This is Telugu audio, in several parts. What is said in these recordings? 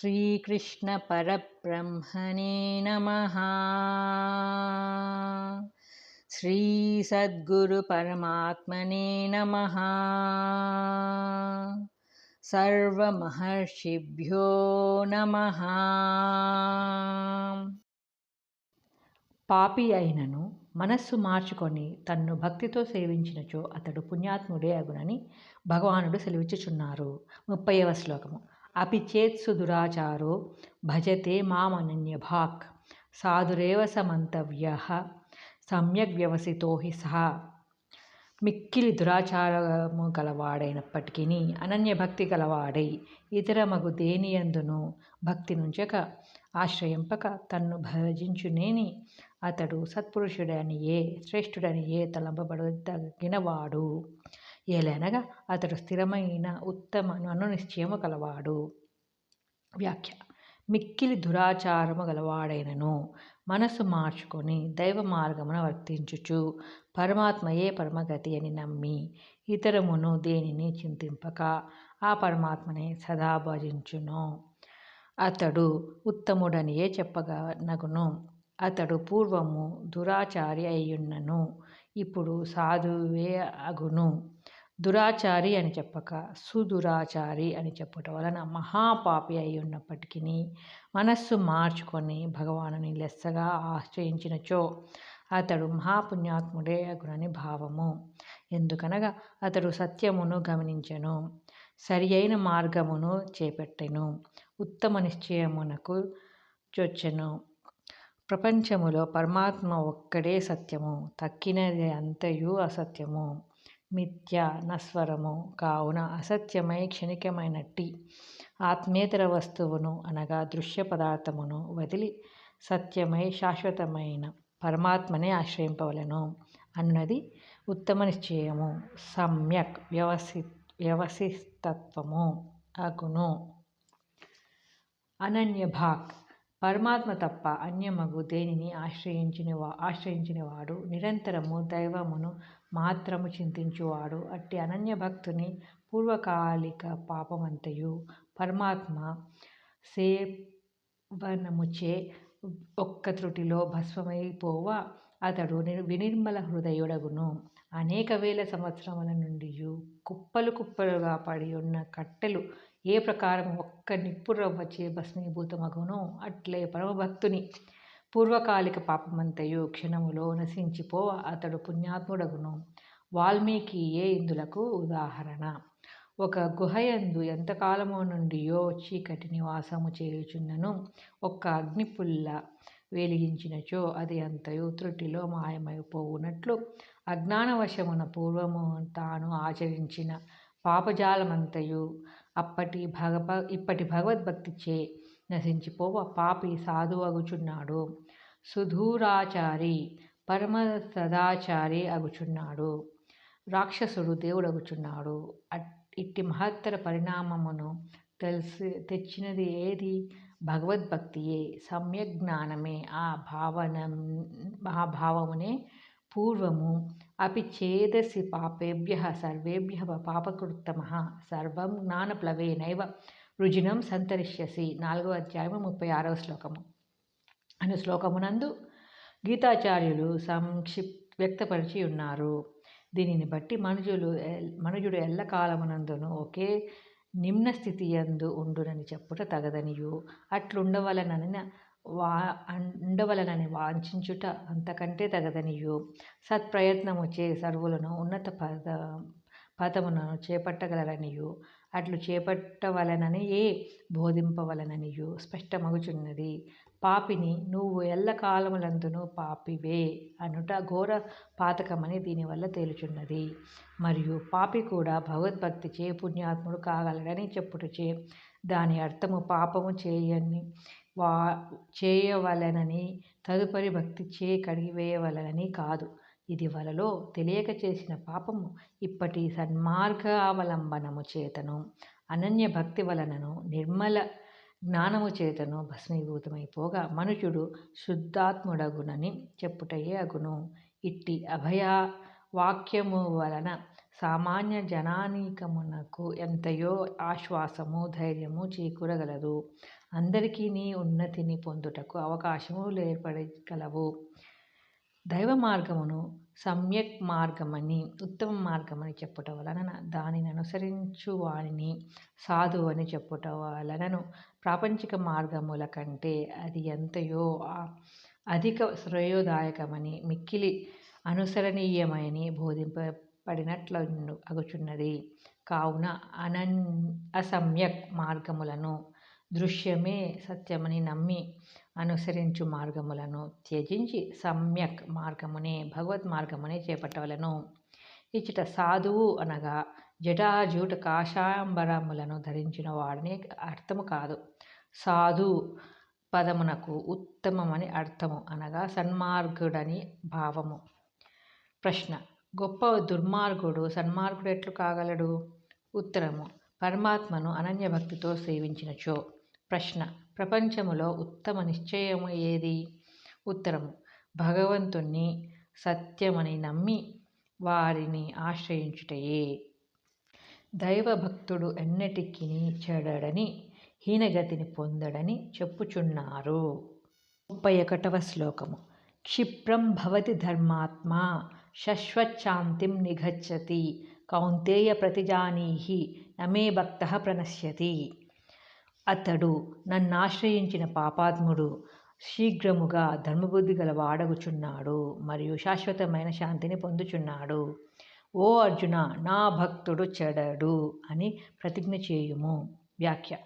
श्रीकृष्णपरब्रह्मणे नमः श्रीसद्गुरुपरमात्मने नमः सर्वमहर्षिभ्यो नमः పాపి అయినను మనస్సు మార్చుకొని తన్ను భక్తితో సేవించినచో అతడు పుణ్యాత్ముడే అగునని భగవానుడు సెలవిచ్చుచున్నారు ముప్పైవ శ్లోకము అపి చేత్సు దురాచారో భజతే మామనన్యభాక్. సాధురేవ సమంతవ్య సమ్యక్ వ్యవసితో హి సహా. మిక్కిలి దురాచారము గలవాడైనప్పటికీ అనన్యభక్తి గలవాడై ఇతరమగు దేనియందును భక్తి నుంచక ఆశ్రయింపక తన్ను భజించునేని. అతడు సత్పురుషుడనియే శ్రేష్ఠుడనియే తలంపబడదగినవాడు ఏలనగా అతడు స్థిరమైన ఉత్తమ అనునిశ్చయము గలవాడు. వ్యాఖ్య. మిక్కిలి దురాచారము గలవాడైనను. మనసు మార్చుకొని దైవ మార్గమున వర్తించుచు. పరమాత్మయే పరమగతి అని నమ్మి ఇతరమును దేనిని చింతింపక ఆ పరమాత్మనే సదా భజించును. అతడు ఉత్తముడనియే చెప్పగనగును. అతడు పూర్వము దురాచారి అయ్యున్నను. ఇప్పుడు సాధువే అగును. దురాచారి అని చెప్పక సుదురాచారి అని చెప్పటం వలన మహాపాపి అయి ఉన్నప్పటికీ మనస్సు మార్చుకొని భగవానుని లెస్సగా ఆశ్రయించినచో అతడు మహాపుణ్యాత్ముడే అగునని భావము. ఎందుకనగా అతడు సత్యమును గమనించెను సరి అయిన మార్గమును చేపట్టెను ఉత్తమ నిశ్చయమునకు చొచ్చెను. ప్రపంచములో పరమాత్మ ఒక్కడే సత్యము తక్కినది అంతయు అసత్యము. మిథ్య నస్వరము కావున అసత్యమై క్షణికమైనట్టి ఆత్మేతర వస్తువును అనగా దృశ్య పదార్థమును వదిలి సత్యమై శాశ్వతమైన పరమాత్మనే ఆశ్రయింపవలను అన్నది ఉత్తమ నిశ్చయము. సమ్యక్ వ్యవసి వ్యవసిస్తత్వము అగును. అనన్యభాక్ పరమాత్మ తప్ప అన్యమగు దేనిని ఆశ్రయించిన వా నిరంతరము దైవమును మాత్రము చింతించువాడు అట్టి అనన్య భక్తుని పూర్వకాలిక పాపమంతయు పరమాత్మ సేవనముచే ఒక్క త్రుటిలో భస్మమైపోవ? అతడు వినిర్మల హృదయుడగును. అనేక వేల సంవత్సరముల నుండి కుప్పలు కుప్పలుగా పడి ఉన్న కట్టెలు ఏ ప్రకారం ఒక్క నిప్పు రవ్వచే భస్మీభూతమగునో. అట్లే పరమభక్తుని పూర్వకాలిక పాపమంతయు క్షణములో నశించిపో అతడు పుణ్యాత్ముడగును. వాల్మీకి ఏ ఇందులకు ఉదాహరణ? ఒక గుహయందు ఎంతకాలము నుండియో చీకటి నివాసము చేయుచున్నను ఒక్క అగ్నిపుల్ల వెలిగించినచో అది అంతయు త్రుటిలో మాయమైపోవునట్లు అజ్ఞానవశమున పూర్వము తాను ఆచరించిన పాపజాలమంతయు అప్పటి భగ ఇప్పటి భగవద్భక్తిచే నశించిపోవ. పాపి సాధువగుచున్నాడు సుధూరాచారి పరమ సదాచారి అగుచున్నాడు. రాక్షసుడు దేవుడగుచున్నాడు ఇట్టి మహత్తర పరిణామమును తెలిసి తెచ్చినది ఏది? భగవద్భక్తియే. సమ్యక్ జ్ఞానమే. ఆ భావన ఆ భావమునే పూర్వము. అపి చేదసి పాపేభ్య సర్వేభ్య పాపకృత్తమ. సర్వం జ్ఞానప్లవేనైవ రుజినం సంతరిష్యసి. నాలుగో అధ్యాయము ముప్పై ఆరవ శ్లోకము. అనే శ్లోకమునందు గీతాచార్యులు సంక్షిప్ వ్యక్తపరిచి ఉన్నారు. దీనిని బట్టి మనుజులు మనుజుడు ఎల్లకాలమునందును ఒకే నిమ్న స్థితి యందు ఉండునని చెప్పుట తగదనియు. అట్లుండవలనని వా ఉండవలనని వాంఛించుట అంతకంటే తగదనియు. సత్ప్రయత్నముచే సర్వులను ఉన్నత పద పదమును చేపట్టగలరనియు. అట్లు చేపట్టవలనని ఏ బోధింపవలననియు స్పష్టమగుచున్నది. పాపిని నువ్వు ఎల్లకాలములందును పాపివే అనుట ఘోర పాతకమని దీనివల్ల తేలుచున్నది. మరియు పాపి కూడా భగవద్భక్తిచే పుణ్యాత్ముడు కాగలడని చెప్పుటచే దాని అర్థము పాపము చేయని వా చేయవలనని తదుపరి భక్తి చే కడిగివేయవలనని కాదు. ఇది వలలో తెలియక చేసిన పాపము ఇప్పటి సన్మార్గ అవలంబనము చేతను. అనన్య భక్తి వలనను నిర్మల జ్ఞానము చేతను భస్మీభూతమైపోగా మనుషుడు శుద్ధాత్ముడగునని చెప్పుటయే అగును. ఇట్టి అభయ వాక్యము వలన సామాన్య జనానీకమునకు ఎంతయో ఆశ్వాసము ధైర్యము చేకూరగలదు. అందరికీ నీ ఉన్నతిని పొందుటకు అవకాశము ఏర్పడగలవు. దైవ మార్గమును సమ్యక్ మార్గమని ఉత్తమ మార్గమని చెప్పుట వలన దానిని అనుసరించు వారిని సాధువు అని చెప్పుట వలనను ప్రాపంచిక మార్గముల కంటే అది ఎంతయో అధిక శ్రేయోదాయకమని మిక్కిలి అనుసరణీయమని బోధింపబడినట్లు అగుచున్నది. కావున అనన్ అసమ్యక్ మార్గములను దృశ్యమే సత్యమని నమ్మి అనుసరించు మార్గములను త్యజించి సమ్యక్ మార్గమునే భగవత్ మార్గమునే చేపట్టవలను. ఇచ్చట సాధువు అనగా జటాజూట కాషాంబరములను ధరించిన వాడని అర్థము కాదు. సాధు పదమునకు ఉత్తమమని అర్థము అనగా సన్మార్గుడని భావము. ప్రశ్న గొప్ప దుర్మార్గుడు సన్మార్గుడు ఎట్లు కాగలడు? ఉత్తరము పరమాత్మను అనన్యభక్తితో సేవించినచో. ప్రశ్న. ప్రపంచములో ఉత్తమ నిశ్చయము ఏది? ఉత్తరము. భగవంతుణ్ణి సత్యమని నమ్మి వారిని ఆశ్రయించుటయే. దైవభక్తుడు ఎన్నటికి చెడడని హీనగతిని పొందడని చెప్పుచున్నారు. ముప్పై ఒకటవ శ్లోకము. క్షిప్రం భవతి ధర్మాత్మ శశ్వచ్చాంతిం నిగచ్చతి కౌంతేయ ప్రతిజానీహి నమే భక్త ప్రణశ్యతి. అతడు నన్నాశ్రయించిన పాపాత్ముడు శీఘ్రముగా ధర్మబుద్ధి గల వాడగుచున్నాడు మరియు శాశ్వతమైన శాంతిని పొందుచున్నాడు. ఓ అర్జున నా భక్తుడు చెడడు అని ప్రతిజ్ఞ చేయుము. వ్యాఖ్య.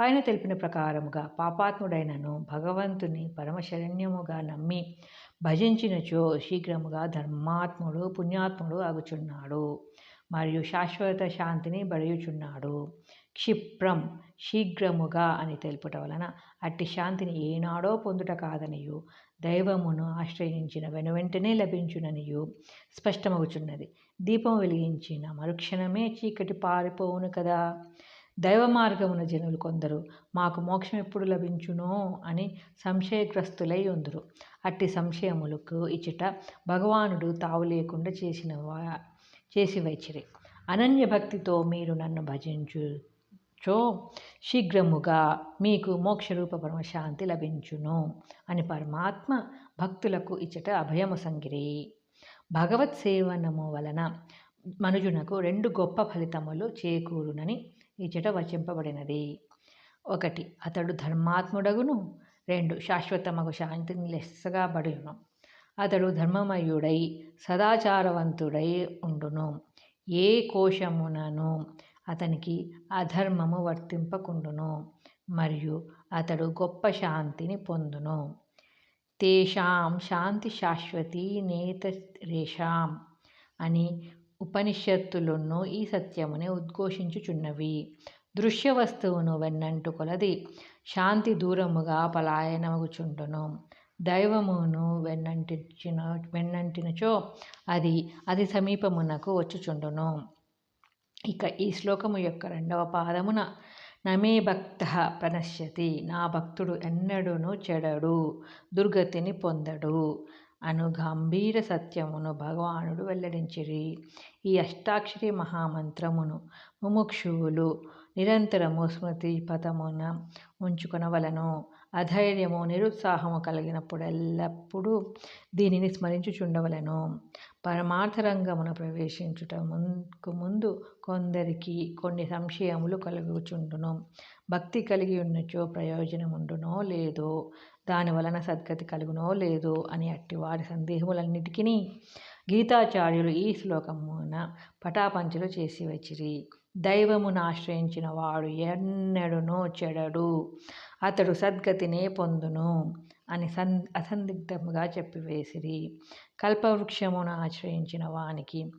పైన తెలిపిన ప్రకారముగా పాపాత్ముడైనను భగవంతుని పరమశరణ్యముగా నమ్మి భజించినచో శీఘ్రముగా ధర్మాత్ముడు పుణ్యాత్ముడు అగుచున్నాడు మరియు శాశ్వత శాంతిని బడియుచున్నాడు. క్షిప్రం శీఘ్రముగా అని తెలుపుట వలన అట్టి శాంతిని ఏనాడో పొందుట కాదనియు. దైవమును ఆశ్రయించిన వెనువెంటనే లభించుననియు. స్పష్టమవుచున్నది దీపం వెలిగించిన మరుక్షణమే చీకటి పారిపోవును కదా. దైవ మార్గమున జనులు కొందరు మాకు మోక్షం ఎప్పుడు లభించునో అని సంశయగ్రస్తులై ఉందరు. అట్టి సంశయములకు ఇచ్చట భగవానుడు తావు లేకుండా చేసిన చేసి వైచిరి అనన్య భక్తితో మీరు నన్ను భజించు భజించుచో శీఘ్రముగా మీకు మోక్షరూప పరమశాంతి లభించును అని పరమాత్మ భక్తులకు ఇచ్చట అభయము సంగిరి. భగవత్ సేవనము వలన మనుజునకు రెండు గొప్ప ఫలితములు చేకూరునని ఇచ్చట వచింపబడినది. ఒకటి అతడు ధర్మాత్ముడగును. రెండు శాశ్వతమగు శాంతిని లెస్సగా బడును. అతడు ధర్మమయుడై సదాచారవంతుడై ఉండును. ఏ కోశమునను అతనికి అధర్మము వర్తింపకుండును మరియు అతడు గొప్ప శాంతిని పొందును. తేషాం శాంతి శాశ్వతి నేతరేషాం అని ఉపనిషత్తులను ఈ సత్యముని ఉద్ఘోషించుచున్నవి. దృశ్య వస్తువును వెన్నంటు కొలది శాంతి దూరముగా పలాయనమగుచుండును. దైవమును వెన్నంటించిన వెన్నంటినచో అది అది సమీపమునకు వచ్చుచుండును. ఇక ఈ శ్లోకము యొక్క రెండవ పాదమున నమే భక్త ప్రణశ్యతి నా భక్తుడు ఎన్నడూను చెడడు దుర్గతిని పొందడు అను గంభీర సత్యమును భగవానుడు వెల్లడించిరి. ఈ అష్టాక్షరి మహామంత్రమును ముముక్షువులు నిరంతరము స్మృతి పథమున ఉంచుకొనవలను. అధైర్యము నిరుత్సాహము కలిగినప్పుడెల్లప్పుడూ దీనిని స్మరించుచుండవలను. పరమార్థరంగమున ప్రవేశించుట ముందుకు ముందు కొందరికి కొన్ని సంశయములు కలుగుచుండును. భక్తి కలిగి ఉన్నచో ప్రయోజనముండునో లేదో దాని వలన సద్గతి కలుగునో లేదో అని అట్టి వారి సందేహములన్నిటికీ గీతాచార్యులు ఈ శ్లోకమున పటాపంచలు చేసి వచ్చిరి దైవమును ఆశ్రయించిన వాడు ఎన్నడునో చెడడు. అతడు సద్గతినే పొందును అని సన్ అసందిగ్ధముగా చెప్పివేసిరి. కల్పవృక్షమును ఆశ్రయించిన వానికి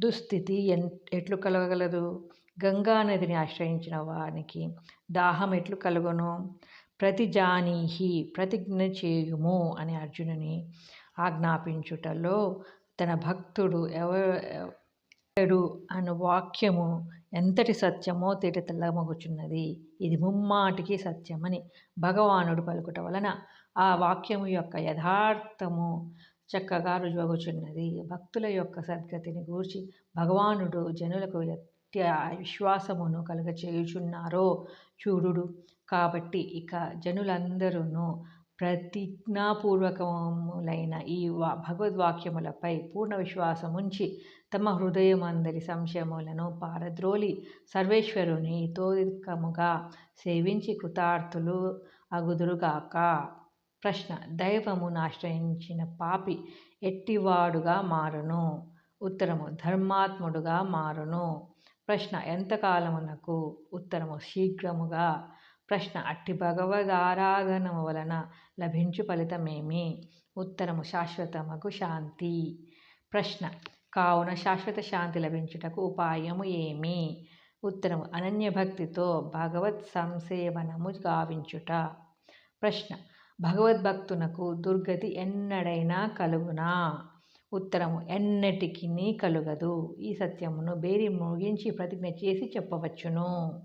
దుస్థితి ఎన్ ఎట్లు కలగగలదు? గంగా నదిని ఆశ్రయించిన వానికి దాహం ఎట్లు కలుగును? ప్రతి జానీహి ప్రతిజ్ఞ చేయుము అని అర్జునుని ఆజ్ఞాపించుటలో తన భక్తుడు ఎవ ఎవడు అను వాక్యము ఎంతటి సత్యమో తెల్లమగుచున్నది ఇది ముమ్మాటికి సత్యమని భగవానుడు పలుకుట వలన ఆ వాక్యము యొక్క యథార్థము చక్కగా రుజువగుచున్నది. భక్తుల యొక్క సద్గతిని గూర్చి భగవానుడు జనులకు ఎట్టి విశ్వాసమును కలుగచేయుచున్నారో చూడుడు. కాబట్టి ఇక జనులందరూ ప్రతిజ్ఞాపూర్వకములైన ఈ వా భగవద్వాక్యములపై పూర్ణ విశ్వాసముంచి తమ హృదయమందరి సంశయములను పారద్రోలి సర్వేశ్వరుని తోదికముగా సేవించి కృతార్థులు అగుదురుగాక. ప్రశ్న దైవమును ఆశ్రయించిన పాపి ఎట్టివాడుగా మారును? ఉత్తరము ధర్మాత్ముడుగా మారును. ప్రశ్న ఎంతకాలమునకు? ఉత్తరము శీఘ్రముగా. ప్రశ్న అట్టి భగవద్ ఆరాధనము వలన లభించు ఫలితమేమి? ఉత్తరము శాశ్వతమగు శాంతి. ప్రశ్న కావున శాశ్వత శాంతి లభించుటకు ఉపాయము ఏమి? ఉత్తరము అనన్యభక్తితో భగవత్ సంసేవనము గావించుట. ప్రశ్న భగవద్భక్తునకు దుర్గతి ఎన్నడైనా కలుగునా? ఉత్తరము ఎన్నటికి కలుగదు. ఈ సత్యమును బేరి ముగించి ప్రతిజ్ఞ చేసి చెప్పవచ్చును.